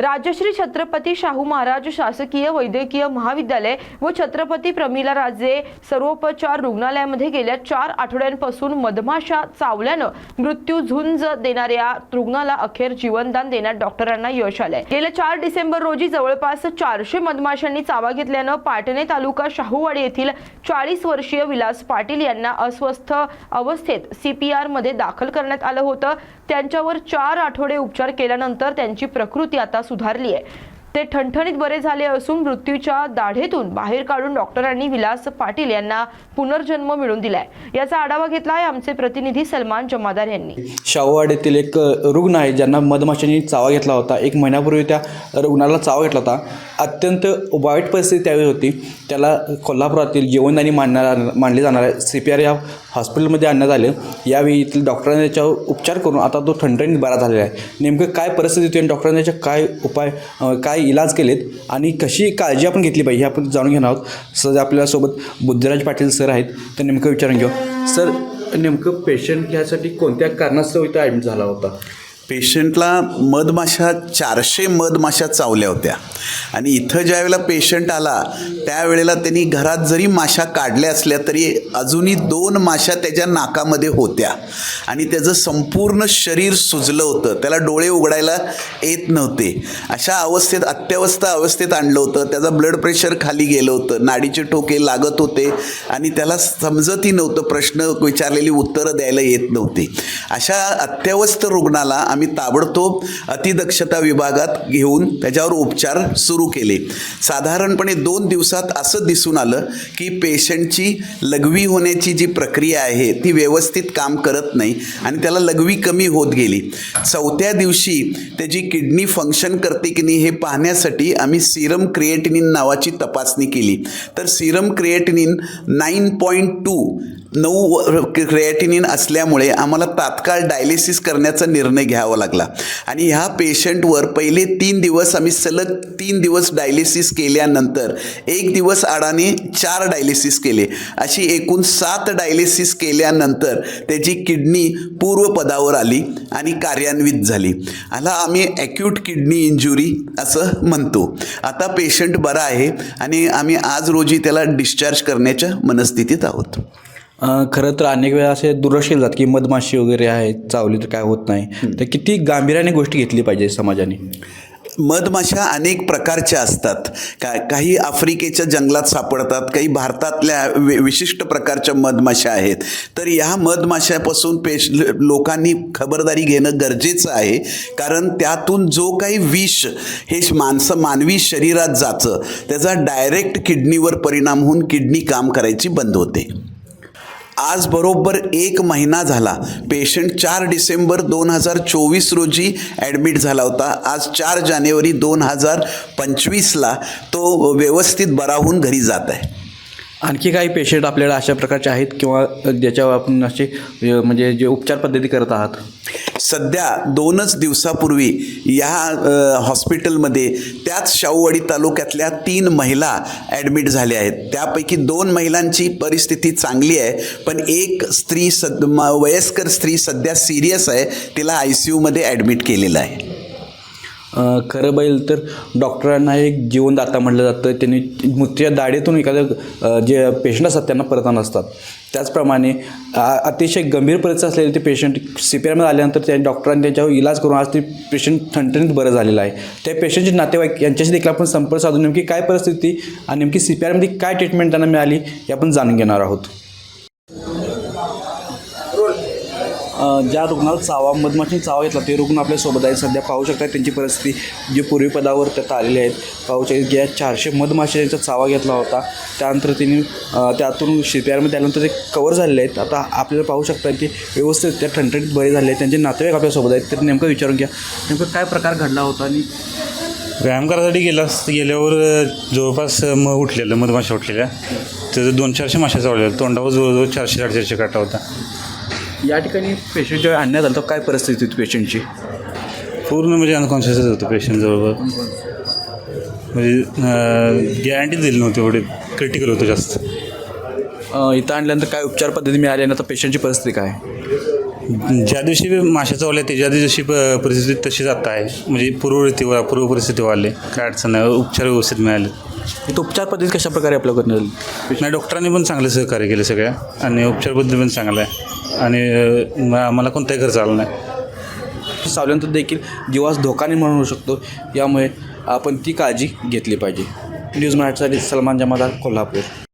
राजश्री छत्रपती शाहू महाराज शासकीय वैद्यकीय महाविद्यालय व छत्रपती प्रमिला राजे सर्वोपचार रुग्णालयामध्ये गेल्या चार आठवड्यांपासून मधमाशा चावल्यानं मृत्यू झुंज देणाऱ्या रुग्णाला अखेर जीवनदान देण्यात डॉक्टरांना यश आलंय. गेल्या चार डिसेंबर रोजी जवळपास चारशे मधमाशांनी चावा घेतल्यानं पाटणे तालुका शाहूवाडी येथील चाळीस वर्षीय विलास पाटील यांना अस्वस्थ अवस्थेत सीपीआरमध्ये दाखल करण्यात आलं होतं. त्यांच्यावर चार आठवडे उपचार केल्यानंतर त्यांची प्रकृती आता सुधारली आहे. ते ठणठणीत बरे झाले असून मृत्यूच्या दाढेतून बाहेर काढून डॉक्टरांनी विलास पाटील यांना पुनर्जन्म मिळवून दिलाय. याचा आढावा घेतलाय आमचे प्रतिनिधी सलमान जमादार यांनी. शाहूवाड येथील एक रुग्ण आहे ज्यांना मधमाशांनी चावा घेतला होता. एक महिन्यापूर्वी त्या रुग्णाला चावा घेतला होता. अत्यंत वाईट परिस्थिती त्यावेळी होती. त्याला कोल्हापुरातील जीवनदानी मानणार मानले जाणाऱ्या सी पी आर या हॉस्पिटलमध्ये आणण्यात आलं. यावेळी इथल्या डॉक्टरांनी त्याच्यावर उपचार करून आता तो ठणठणीत बरा झालेला आहे. नेमकं काय परिस्थिती होती आणि डॉक्टरांनी त्याच्या काय उपाय काय इलाज केलेत आणि कशी काळजी आपण घेतली पाहिजे हे आपण जाणून घेणार आहोत. सध्या आपल्यासोबत बुद्धराज पाटील सर आहेत. तर नेमकं विचारून घेऊ. सर नेमकं पेशंट घ्यायसाठी कोणत्या कारणास्तव इथं ॲडमिट झाला होता? पेशंटला मधमाशा चारशे मधमाशा चावल्या होत्या. आणि इथं ज्या वेळेला पेशंट आला त्यावेळेला त्यांनी घरात जरी माशा काढल्या असल्या तरी अजूनही दोन माशा त्याच्या नाकामध्ये होत्या. आणि त्याचं संपूर्ण शरीर सुजलं होतं. त्याला डोळे उघडायला येत नव्हते. अशा अवस्थेत अत्यवस्था अवस्थेत आणलं होतं. त्याचा ब्लड प्रेशर खाली गेलं होतं. नाडीचे ठोके लागत होते. आणि त्याला समजतही नव्हतं. प्रश्न विचारलेली उत्तरं द्यायला येत नव्हती. अशा अत्यवस्थ रुग्णाला आम्ही ताबडतोब अतिदक्षता विभागात घेऊन त्याच्यावर उपचार सुरू केले. साधारणपणे दोन दिवसात असं दिसून आलं की पेशंटची लघवी होण्याची जी प्रक्रिया आहे ती व्यवस्थित काम करत नाही आणि त्याला लघवी कमी होत गेली. चौथ्या दिवशी त्याची किडनी फंक्शन करते की नाही हे पाहण्यासाठी आम्ही सिरम क्रिएटिनिन नावाची तपासणी केली. तर serum creatinine nine point two नऊ क्रिएटिनिन असल्यामुळे आम्हाला तात्काळ डायलिसिस करण्याचा निर्णय घ्यावा लागला. आणि ह्या पेशंटवर पहिले तीन दिवस आम्ही सलग तीन दिवस डायलिसिस केल्यानंतर एक दिवस आडाने चार डायलिसिस केले. अशी एकूण सात डायलिसिस केल्यानंतर त्याची किडनी पूर्वपदावर आली आणि कार्यान्वित झाली. आला आम्ही ॲक्यूट किडनी इंजुरी असं म्हणतो. आता पेशंट बरा आहे आणि आम्ही आज रोजी त्याला डिस्चार्ज करण्याच्या मनस्थितीत आहोत. खरं तर अनेक वेळा असे दुर्लक्ष केले जातात की मधमाशी वगैरे आहे चावली तर काय होत नाही. तर किती गांभीर्याने गोष्टी घेतली पाहिजे समाजाने? मधमाशा अनेक प्रकारच्या असतात. का काही आफ्रिकेच्या जंगलात सापडतात काही भारतातल्या वि विशिष्ट प्रकारच्या मधमाशा आहेत. तर ह्या मधमाशापासून पेश लोकांनी खबरदारी घेणं गरजेचं आहे. कारण त्यातून जो काही विष हे माणसं मानवी शरीरात जातं त्याचा डायरेक्ट किडनीवर परिणाम होऊन किडनी काम करायची बंद होते. आज बरोबर एक महिना झाला. पेशंट चार डिसेंबर दोन हजार चोवीस रोजी ॲडमिट झाला होता. आज चार जानेवारी दोन हजार पंचवीसला तो व्यवस्थित बरा होऊन घरी जात आहे. आणखी काही पेशंट आपल्याला अशा प्रकारचे आहेत किंवा ज्याच्यावर आपण असे म्हणजे जे उपचार पद्धती करत आहात? सध्या दोनच दिवसापूर्वी या हॉस्पिटलमध्ये त्याच शाहूवाडी तालुक्यातल्या तीन महिला ॲडमिट झाल्या आहेत. त्यापैकी दोन महिलांची परिस्थिती चांगली आहे पण एक स्त्री सद वयस्कर स्त्री सध्या सिरियस आहे तिला आय सी यूमध्ये ॲडमिट केलेलं आहे. खरं बैल तर डॉक्टरांना एक जीवनदाता म्हटलं जातं. त्यांनी मृत्यूच्या दाढेतून एखाद्या जे पेशंट असतात त्यांना परत असतात. त्याचप्रमाणे अतिशय गंभीर परिस्थिती असलेले ते पेशंट सी पी आरमध्ये आल्यानंतर त्या डॉक्टरांनी त्यांच्यावर इलाज करून आज ते पेशंट ठणठणीत बरं झालेलं आहे. त्या पेशंटचे नातेवाईक यांच्याशी देखील आपण संपर्क साधून नेमकी काय परिस्थिती आणि नेमकी सी पी आरमध्ये काय ट्रीटमेंट त्यांना मिळाली हे आपण जाणून घेणार आहोत. ज्या रुग्णाला चावा मधमाशी चावा घेतला ते रुग्ण आपल्यासोबत आहेत. सध्या पाहू शकतात त्यांची परिस्थिती जी पूर्वी पदावर त्यात आलेली आहेत. पाहू शकता ज्या चारशे मधमाशांचा चावा घेतला होता त्यानंतर त्यांनी त्यातून शिप्यारमध्ये आल्यानंतर ते कवर झालेले आहेत. आता आपल्याला पाहू शकता की व्यवस्थित त्या ठणठणीत बरे झाले आहेत. त्यांचे नातेवाईक आपल्यासोबत आहेत. तर नेमकं विचारून घ्या. नेमकं काय प्रकार घडला होता आणि व्यायाम करायसाठी गेला गेल्यावर जवळपास अ, मग उठलेलं मधमाशा उठलेल्या त्याचं दोन चारशे माशा चावलेल्या तोंडावर जवळजवळ चारशे साडेचारशे काटा होता. या ठिकाणी पेशंट जेव्हा आणण्यात आलं तर काय परिस्थिती होती पेशंटची पूर्ण म्हणजे अनकॉन्शियसच होतं पेशंट जवळजवळ म्हणजे गॅरंटी दिली नव्हती एवढे क्रिटिकल होतं जास्त. इथं आणल्यानंतर काय उपचार पद्धती मिळाली आणि आता पेशंटची परिस्थिती काय? ज्या दिवशी माशा चावल्या त्याच्या दिवशी प- परिस्थिती तशीच आता आहे. म्हणजे पूर्वरीतीवर पूर्व परिस्थिती वाढली काय अडचण नाही उपचार व्यवस्थित मिळाले. इथं उपचार पद्धती कशा प्रकारे आपल्याकडनं झाली? नाही डॉक्टरांनी पण चांगलं सहकार्य केलं सगळ्या. आणि उपचार पद्धती पण चांगला आहे. आणि अं, म- आम्हाला कोणताही खर्च आला नाही. चावल्यानंतर देखील जीवास धोका निर्माण होऊ शकतो. यामुळे आपण ती काळजी घेतली पाहिजे. न्यूज मराठीसाठी सलमान जमादार कोल्हापूर.